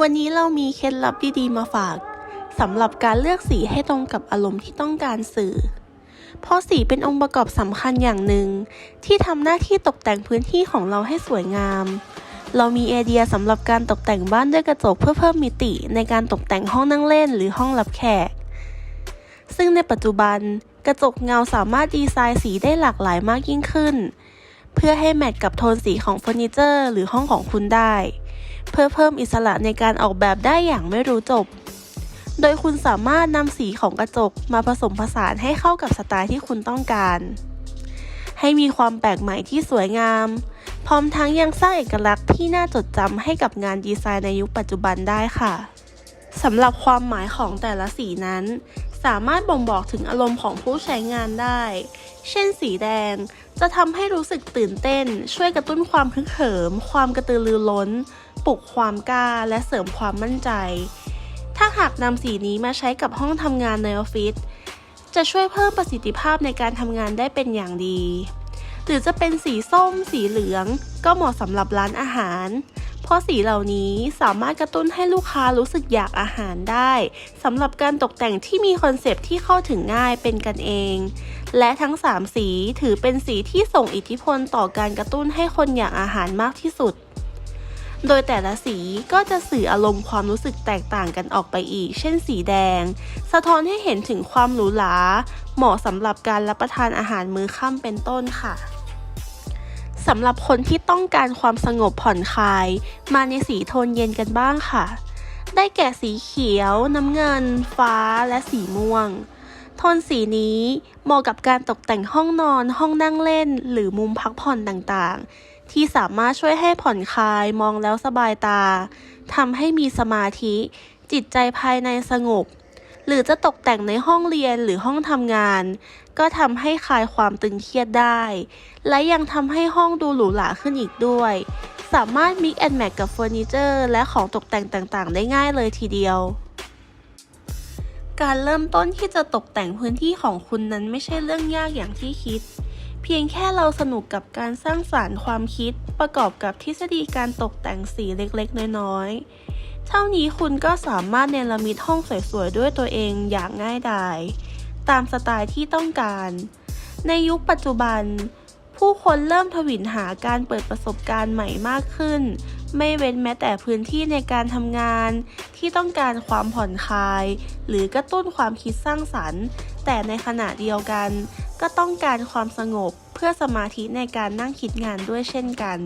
วันนี้เรามีเคล็ดลับดีๆมาฝากสำหรับการเลือกสีให้ตรงกับอารมณ์ที่ต้องการสื่อ เพราะสีเป็นองค์ประกอบสำคัญอย่างหนึ่ง ที่ทำหน้าที่ตกแต่งพื้นที่ของเราให้สวยงาม เรามีไอเดียสำหรับการตกแต่งบ้านด้วยกระจกเพื่อเพิ่มมิติในการตกแต่งห้องนั่งเล่นหรือห้องรับแขก ซึ่งในปัจจุบัน กระจกเงาสามารถดีไซน์สีได้หลากหลายมากยิ่งขึ้น เพื่อให้แมทกับโทนสีของเฟอร์นิเจอร์หรือห้องของคุณได้ เพื่อเพิ่มอิสระในการออกแบบได้อย่างไม่รู้จบ โดยคุณสามารถนำสีของกระจกมาผสมผสานให้เข้ากับสไตล์ที่คุณต้องการ ให้มีความแปลกใหม่ที่สวยงาม พร้อมทั้งยังสร้างเอกลักษณ์ที่น่าจดจำให้กับงานดีไซน์ในยุคปัจจุบันได้ค่ะสำหรับความหมายของแต่ละสีนั้น สามารถบ่งบอกถึงอารมณ์ของผู้ใช้งานได้ เช่นสีแดง จะทำให้รู้สึกตื่นเต้น ช่วยกระตุ้นความฮึกเหิม ความกระตือรือร้น ปลุกความกล้า และเสริมความมั่นใจ ถ้าหากนำสีนี้มาใช้กับห้องทำงานในออฟฟิศ จะช่วยเพิ่มประสิทธิภาพในการทำงานได้เป็นอย่างดี หรือจะเป็นสีส้ม สีเหลือง ก็เหมาะสำหรับร้านอาหาร เพราะสีเหล่านี้สามารถกระตุ้นให้ลูกค้ารู้สึกอยากอาหารได้สำหรับการตกแต่งที่มีคอนเซปต์ที่เข้าถึงง่ายเป็นกันเอง และทั้ง 3 สีถือเป็นสีที่ส่งอิทธิพลต่อการกระตุ้นให้คนอยากอาหารมากที่สุด โดยแต่ละสีก็จะสื่ออารมณ์ความรู้สึกแตกต่างกันออกไปอีก เช่นสีแดง สะท้อนให้เห็นถึงความหรูหราเหมาะสำหรับการรับประทานอาหารมื้อค่ำเป็นต้นค่ะ สำหรับคนที่ต้องการความสงบผ่อนคลาย มาในสีโทนเย็นกันบ้างค่ะ ได้แก่สีเขียว น้ำเงิน ฟ้าและสีม่วง โทนสีนี้เหมาะกับการตกแต่งห้องนอน ห้องนั่งเล่น หรือมุมพักผ่อนต่างๆ ที่สามารถช่วยให้ผ่อนคลายมองแล้วสบายตาทำให้มีสมาธิ จิตใจภายในสงบ หรือจะตกแต่งในห้องเรียนหรือห้องทำงาน ก็ทำให้คลายความตึงเครียดได้ และยังทำให้ห้องดูหรูหราขึ้นอีกด้วย สามารถ mix and match กับเฟอร์นิเจอร์และของตกแต่งต่างๆ ได้ง่ายเลยทีเดียว การเริ่มต้นที่จะตกแต่งพื้นที่ของคุณนั้นไม่ใช่เรื่องยากอย่างที่คิดเพียงแค่เราสนุกกับการสร้างสารรค์ความคิดประกอบกับทฤษฎีการตกแต่งสีเล็กๆ น้อยๆ เท่านี้คุณก็สามารถเนรมิตห้องสวยๆด้วยตัวเองอย่างง่ายดาย ตามสไตล์ที่ต้องการ ในยุคปัจจุบัน ผู้คนเริ่มทวินหาการเปิดประสบการณ์ใหม่มากขึ้น ไม่เว้นแม้แต่พื้นที่ในการทำงาน ที่ต้องการความผ่อนคลาย หรือกระตุ้นความคิดสร้างสรรค์ แต่ในขณะเดียวกัน ก็ต้องการความสงบเพื่อสมาธิในการนั่งคิดงานด้วยเช่นกัน